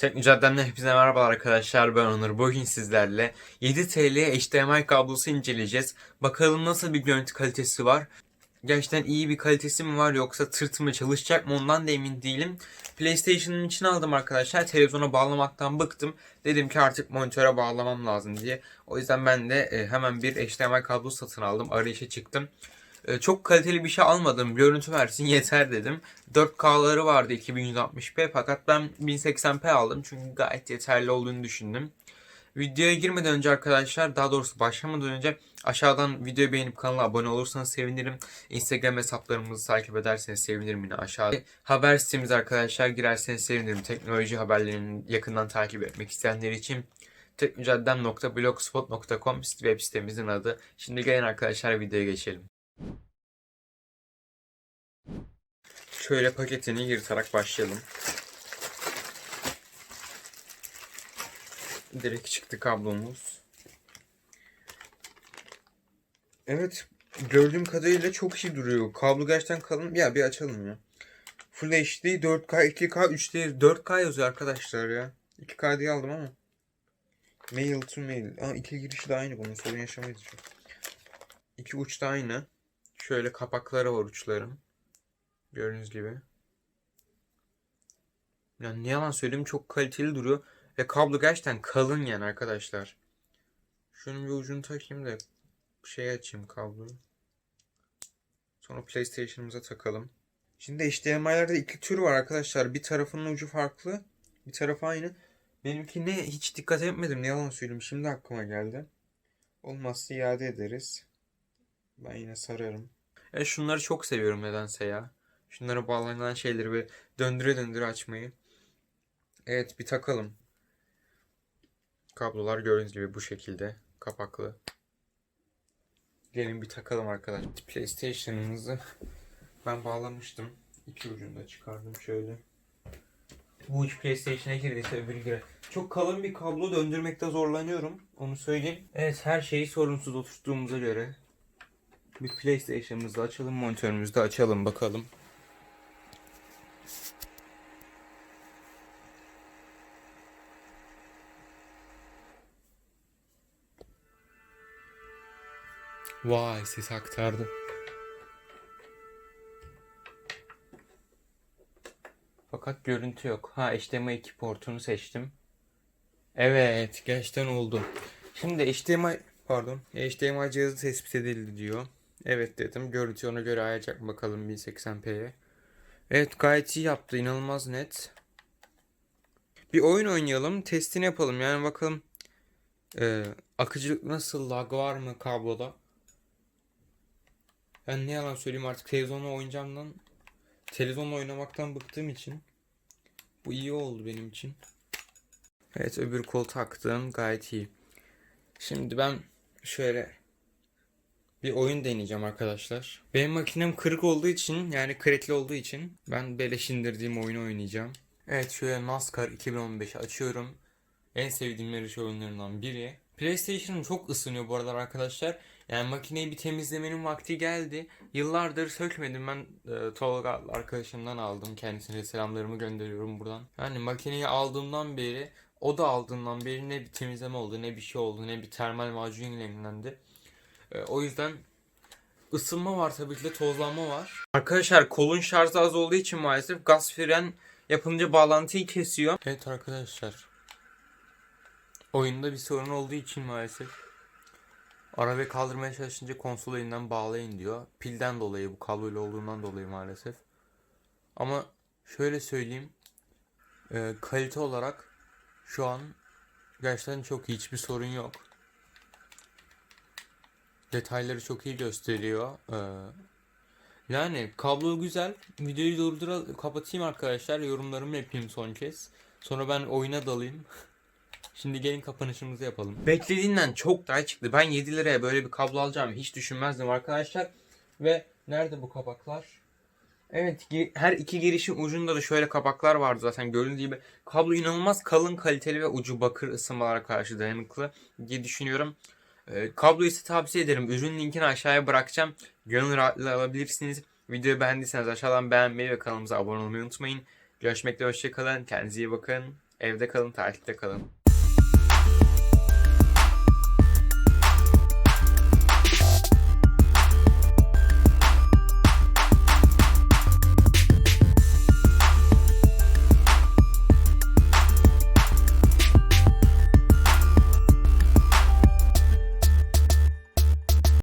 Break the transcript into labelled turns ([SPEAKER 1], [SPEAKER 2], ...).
[SPEAKER 1] Teknicadem'den hepinize merhabalar arkadaşlar ben Onur. Bugün sizlerle 7 TL HDMI kablosu inceleyeceğiz. Bakalım nasıl bir görüntü kalitesi var. Gerçekten iyi bir kalitesi mi var yoksa tırt mı çalışacak mı ondan da emin değilim. PlayStation'ın içine aldım arkadaşlar. Televizyona bağlamaktan bıktım. Dedim ki artık monitöre bağlamam lazım diye. O yüzden ben de e, hemen bir HDMI kablo satın aldım. Arayışa çıktım. E, Çok kaliteli bir şey almadım. Görüntü versin yeter dedim. 4K'ları vardı 2160p fakat ben 1080p aldım çünkü gayet yeterli olduğunu düşündüm. Videoya girmeden önce arkadaşlar daha doğrusu başlamadan önce aşağıdan videoyu beğenip kanala abone olursanız sevinirim. Instagram hesaplarımızı takip ederseniz sevinirim yine aşağıda. Haber sitemiz arkadaşlar girerseniz sevinirim. Teknoloji haberlerini yakından takip etmek isteyenler için tekmücaddem.blogspot.com web sitemizin adı. Şimdi gelin arkadaşlar videoya geçelim. Şöyle paketini yırtarak başlayalım. Direkt çıktı kablomuz. Evet, gördüğüm kadarıyla çok iyi duruyor. Kablo gerçekten kalın. Ya bir açalım ya. Full HD, 4K, 2K, 3D, 4K yazıyor arkadaşlar ya. 2K diye aldım ama. Mail to mail. Aa, iki girişi de aynı bunun. Sorun yaşamayız çok. İki uç da aynı. Şöyle kapakları var uçların. Gördüğünüz gibi. Yani ne yalan söyleyeyim çok kaliteli duruyor. Ve kablo gerçekten kalın yani arkadaşlar. Şunun bir ucunu takayım da şey açayım kabloyu. Sonra PlayStation'ımıza takalım. Şimdi HDMI'lerde iki tür var arkadaşlar. Bir tarafının ucu farklı. Bir tarafı aynı. Benimkine hiç dikkat etmedim. Ne yalan söyleyeyim. Şimdi aklıma geldi. Olmazsa iade ederiz. Ben yine sararım. E şunları çok seviyorum nedense ya. Şunlara bağlanan şeyleri böyle döndüre döndüre açmayı. Evet bir takalım. Kablolar gördüğünüz gibi bu şekilde kapaklı. Gelin bir takalım arkadaşlar. PlayStation'ımızı ben bağlamıştım. İki ucunu da çıkardım şöyle. Bu uç PlayStation'a girdiyse öbürü girer. Çok kalın bir kablo döndürmekte zorlanıyorum. Onu söyleyeyim. Evet her şeyi sorunsuz oturttuğumuza göre bir PlayStation'ımızı açalım, monitörümüzü de açalım bakalım. Vay ses aktardı. Fakat görüntü yok. Ha HDMI 2 portunu seçtim. Evet gerçekten oldu. Şimdi HDMI pardon HDMI cihazı tespit edildi diyor. Evet dedim. Görüntü ona göre ayacak bakalım 1080p'ye. Evet gayet iyi yaptı. inanılmaz net. Bir oyun oynayalım. Testini yapalım. Yani bakalım e, akıcılık nasıl lag var mı kabloda? Ben ne yalan söyleyeyim artık televizyonla oynayacağımdan televizyonla oynamaktan bıktığım için bu iyi oldu benim için. Evet öbür kol taktım gayet iyi. Şimdi ben şöyle bir oyun deneyeceğim arkadaşlar. Benim makinem kırık olduğu için yani krekli olduğu için ben beleş indirdiğim oyunu oynayacağım. Evet şöyle NASCAR 2015'i açıyorum. En sevdiğim yarış oyunlarından biri. PlayStation'ım çok ısınıyor bu aralar arkadaşlar. Yani makineyi bir temizlemenin vakti geldi. Yıllardır sökmedim ben e, Tolga arkadaşımdan aldım. Kendisine selamlarımı gönderiyorum buradan. Yani makineyi aldığımdan beri o da aldığından beri ne bir temizleme oldu ne bir şey oldu ne bir termal macun yenilendi. E, o yüzden ısınma var tabii ki de tozlanma var. Arkadaşlar kolun şarjı az olduğu için maalesef gaz fren yapınca bağlantıyı kesiyor. Evet arkadaşlar. Oyunda bir sorun olduğu için maalesef arabayı kaldırmaya çalışınca konsol elinden bağlayın diyor. Pilden dolayı bu kabloyla olduğundan dolayı maalesef. Ama şöyle söyleyeyim. e, kalite olarak şu an gerçekten çok iyi. Hiçbir sorun yok. Detayları çok iyi gösteriyor. Ee, yani kablo güzel. Videoyu durdura kapatayım arkadaşlar. Yorumlarımı yapayım son kez. Sonra ben oyuna dalayım. Şimdi gelin kapanışımızı yapalım. Beklediğinden çok daha çıktı. Ben 7 liraya böyle bir kablo alacağımı hiç düşünmezdim arkadaşlar. Ve nerede bu kapaklar? Evet her iki girişin ucunda da şöyle kapaklar vardı zaten gördüğünüz gibi. Kablo inanılmaz kalın kaliteli ve ucu bakır ısınmalara karşı dayanıklı diye düşünüyorum. Ee, kabloyu size tavsiye ederim. Ürün linkini aşağıya bırakacağım. Gönül rahatlığıyla alabilirsiniz. Videoyu beğendiyseniz aşağıdan beğenmeyi ve kanalımıza abone olmayı unutmayın. Görüşmek üzere hoşçakalın. Kendinize iyi bakın. Evde kalın, takipte kalın.